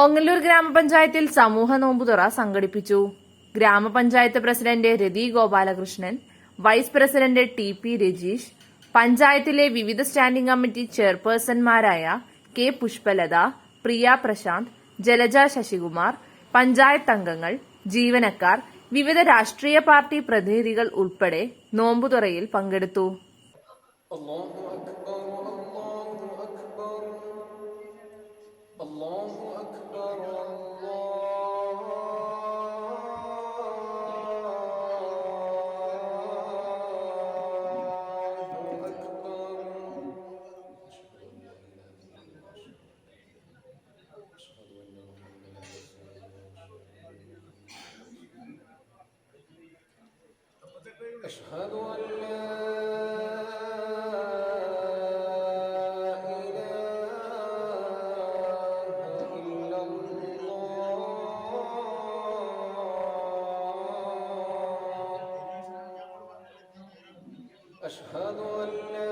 ഓങ്ങല്ലൂർ ഗ്രാമപഞ്ചായത്തിൽ സമൂഹ നോമ്പുതുറ സംഘടിപ്പിച്ചു. ഗ്രാമപഞ്ചായത്ത് president Rathi Gopalakrishnan vice president T P Rajeesh പഞ്ചായത്തിലെ വിവിധ സ്റ്റാൻഡിംഗ് കമ്മിറ്റി ചെയർപേഴ്സൺമാരായ കെ പുഷ്പലത പ്രിയ പ്രശാന്ത് ജലജ ശശികുമാർ പഞ്ചായത്ത് അംഗങ്ങൾ ജീവനക്കാർ വിവിധ രാഷ്ട്രീയ പാർട്ടി പ്രതിനിധികൾ ഉൾപ്പെടെ നോമ്പുതുറയിൽ പങ്കെടുത്തു. أشهد أن لا أشهد أن لا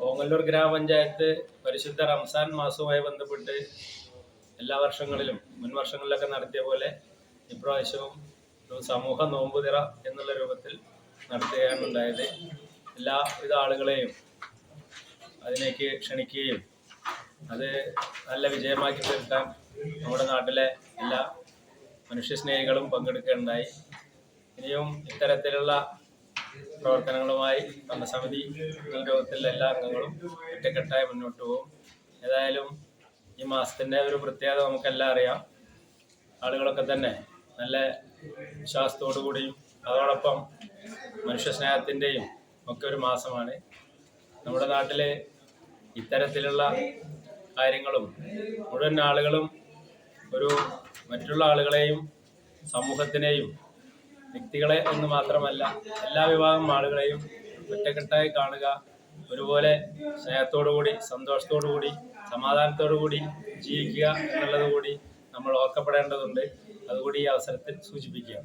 ഓങ്ങല്ലൂർ ഗ്രാമപഞ്ചായത്ത് പരിശുദ്ധ റംസാൻ മാസവുമായി ബന്ധപ്പെട്ട് എല്ലാ വർഷങ്ങളിലും മുൻ വർഷങ്ങളിലൊക്കെ നടത്തിയ പോലെ ഇപ്രാവശ്യവും ഒരു സമൂഹ നോമ്പുതിറ എന്നുള്ള രൂപത്തിൽ നടത്തുകയാണ് ഉണ്ടായത്. എല്ലാവിധ ആളുകളെയും അതിലേക്ക് ക്ഷണിക്കുകയും അത് നല്ല വിജയമാക്കി തീർക്കാൻ നമ്മുടെ നാട്ടിലെ എല്ലാ മനുഷ്യസ്നേഹികളും പങ്കെടുക്കുകയുണ്ടായി ഇനിയും ഇത്തരത്തിലുള്ള പ്രവർത്തനങ്ങളുമായി നമ്മുടെ സമിതി രൂപത്തിലുള്ള എല്ലാ അംഗങ്ങളും ഒറ്റക്കെട്ടായി മുന്നോട്ട് പോകും. ഏതായാലും ഈ മാസത്തിന്റെ ഒരു പ്രത്യേകത നമുക്കെല്ലാം അറിയാം. ആളുകളൊക്കെ തന്നെ നല്ല വിശ്വാസത്തോടു കൂടിയും അതോടൊപ്പം മനുഷ്യസ്നേഹത്തിന്റെയും ഒക്കെ ഒരു മാസമാണ്. നമ്മുടെ നാട്ടിലെ ഇത്തരത്തിലുള്ള കാര്യങ്ങളും മുഴുവൻ ആളുകളും ഒരു മറ്റുള്ള ആളുകളെയും സമൂഹത്തിനെയും വ്യക്തികളെ എന്ന് മാത്രമല്ല എല്ലാ വിഭാഗം ആളുകളെയും ഒറ്റക്കെട്ടായി കാണുക ഒരുപോലെ സ്നേഹത്തോടുകൂടി സന്തോഷത്തോടുകൂടി സമാധാനത്തോടുകൂടി ജീവിക്കുക എന്നുള്ളത് കൂടി നമ്മൾ ഓർക്കപ്പെടേണ്ടതുണ്ട്. അതുകൂടി ഈ അവസരത്തിൽ സൂചിപ്പിക്കുക